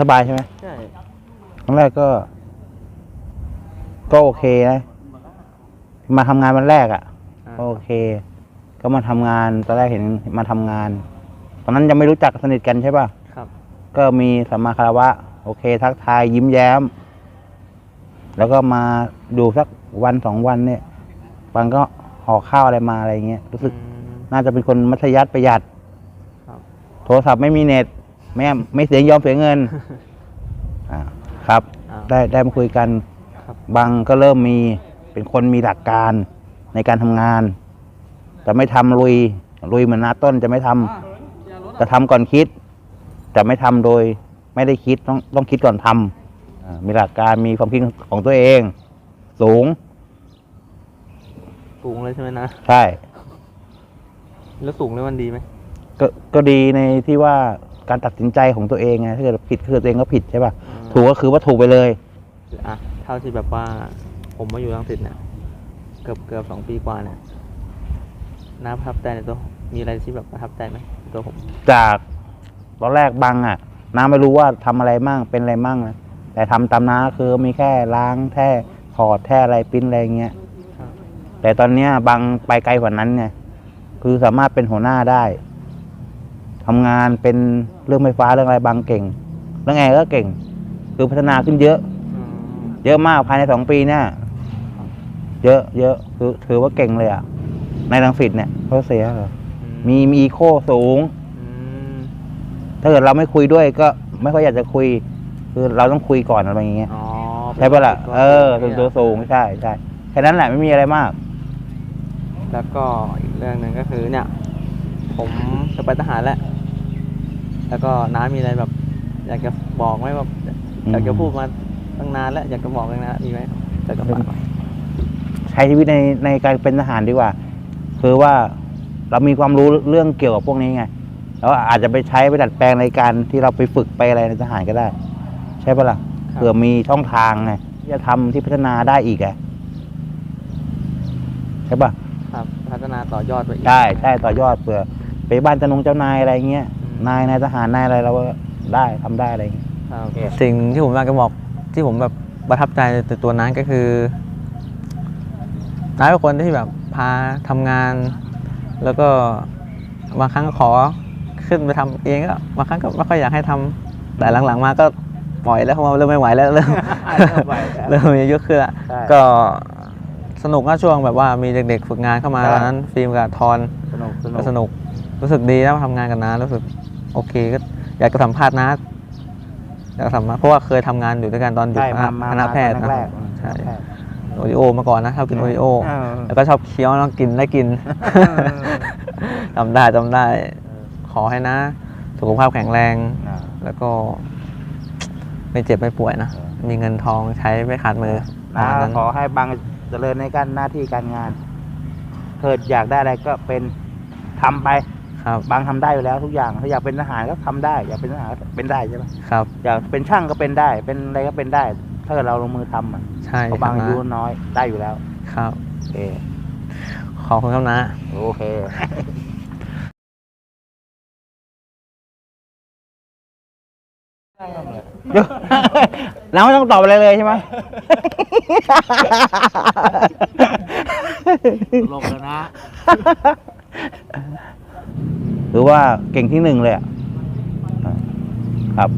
สบายๆใช่ไหมใช่ครั้งแรกก็ ก็โอเคนะ มาทำงานวันแรกอะ่ะ อ่าก็โอเค ก็มาทำงาน ตอนแรกเห็นมาทำงาน ตอนนั้นยังไม่รู้จักสนิทกันใช่ป่ะ ครับก็มีสัมมาคารวะ โอเค ทักทายยิ้มแย้ม แล้วก็มาดูสักวันสองวันเนี่ยบางก็ห่อข้าวอะไรมาอะไรเงี้ยรู้สึกอืม น่าจะเป็นคนมัธยัสถ์ประหยัดครับ โทรศัพท์ไม่มีเน็ต ไม่ไม่เสียยอมเสียเงินอ่าครับ อ่า ได้ได้มาคุยกันครับ บางก็เริ่มมีเป็นคนมีหลักการในการทำงานจะไม่ทำลุยลุยเหมือนนาต้นจะไม่ทำจะทำก่อนคิด จะไม่ทำโดยไม่ได้คิดต้องต้องคิดก่อนทำอ่ามีหลักการมีความคิดของตัวเอง สูงสูงเลยใช่ไหมนะ ใช่ แล้วสูงเลยมันดีไหมก็ก็ดีในที่ว่า การตัดสินใจของตัวเองไงถ้าเกิดผิดคือตัวเองก็ผิดใช่ป่ะอ่าถูกก็คือว่าถูกไปเลยอะเท่าที่แบบว่า ผมมาอยู่รังสิตเนี่ยเกือบเกือบสองปีกว่าเนี่ยน้าประทับใจในตัวผมมีอะไรที่แบบประทับใจไหมในตัวผม จากตอนแรกบังอะ น้าไม่รู้ว่าทำอะไรมั่งเป็นอะไรมั่งนะแต่ทำตามน้าคือมีแค่ล้างแท่ถอดแท่อะไรปริ้นอะไรเงี้ยครับแต่ตอนเนี้ยบังไปไกลกว่านั้นไงคือสามารถเป็นหัวหน้าได้ ทำงานเป็นเรื่องไฟฟ้าเรื่องอะไรบังเก่งเรื่องแอร์ก็เก่ง คือพัฒนาขึ้นเยอะอืมเยอะมากภายในสองปีเนี่ยเยอะเยอะคือถือว่าเก่งเลยอะ ในรังสิตเนี่ยเขาเสียเหรออืมีมีอีโคสูงอืมถ้าเกิดเราไม่คุยด้วยก็ไม่ค่อยอยากจะคุย คือเราต้องคุยก่อนอะไรอย่างเงี้ยอ๋อใช่ปะล่ะตัวเออส่วนตัวสูงใช่ใช่แค่นั้นแหละไม่มีอะไรมาก แล้วก็อีกเรื่องหนึ่งก็คือเนี่ย ผมจะไปทหารแล้ว แล้วก็น้ามีอะไรแบบ อยากจะบอกไหมแบบอยากจะพูดมาตั้งนานแล้วอยากจะบอกเลยนะมีไหมอยากจะฝากไหมใช้ชีวิตในในการเป็นทหารดีกว่า คือว่าเรามีความรู้เรื่องเกี่ยวกับพวกนี้ไงแล้วอาจจะไปใช้ไปดัดแปลงในการที่เราไปฝึกไปอะไรในทหารก็ได้ ใช่ปะล่ะครับเผื่อมีช่องทางไงที่จะทำที่พัฒนาได้อีกไงใช่ปะครับพัฒนาต่อยอดไปอีก ใช่ใช่ต่อยอดเผื่อไปบ้านเจ้านงเจ้านายอะไรเงี้ยอืม นายนายทหารนายอะไรเราก็ได้ทำได้อะไรเงี้ยครับโอเคสิ่งที่ผมอยากจะบอกที่ผมแบบประทับใจในตัวนั้นก็คือน้าเป็นคนที่แบบพาทำงาน แล้วก็บางครั้งก็ขอขึ้นไปทำเองก็บางครั้งก็ไม่ค่อยอยากให้ทำแต่หลังๆมาก็ปล่อยแล้วเพราะว่าเริ่มไม่ไหวแล้วเริ่มเริ่มไหวแล้ว เริ่มมีอายุขึ้นละใช่ก็สนุกก็ช่วงแบบว่ามีเด็กๆฝึกงานเข้ามาใช่ ตอนนั้นฟิล์มกับทอนสนุกสนุก็กสนุกรู้สึกดีแล้วทำงานกับน้ารู้สึก โอเคก็อยากจะสัมภาษณ์น้าอยากจะสัมภาษณ์เพราะว่าเคยทำงานอยู่ด้วยกันตอนอยู่ใช่คมาณะมาคณะแพทย์คนะรั้งแรกใช่ครั้งแรกโอริโอมาก่อนนะชอบกินโอริโอเออแล้วก็ชอบเคี้ยวแล้วกินได้กิน จำได้จำได้ ขอให้นะ สุขภาพแข็งแรง อ่า แล้วก็ ไม่เจ็บไม่ป่วยนะ เออ มีเงินทองใช้ไม่ขาดมือประมาณนะนั้นขอให้บางเจริญในการหน้าที่การงาน เกิดอยากได้อะไรก็เป็นทำไป ครับบางทำได้อยู่แล้วทุกอย่างถ้าอยากเป็นทหารก็ทำได้ อยากเป็นทหารก็เป็นได้ใช่ไหมครับ อยากเป็นช่างก็เป็นได้ เป็นอะไรก็เป็นได้ ถ้าเกิดเราลงมือทำอะใช่เพราะครับบางอายุนะน้อยได้อยู่แล้วครับโอเคขอบคุณครับนะ โอเคเดี๋ยวเราไม่ต้องตอบอะไรเลยใช่ไหมลงแล้วนะ หรือว่าเก่งที่หนึ่งเลยอะครับ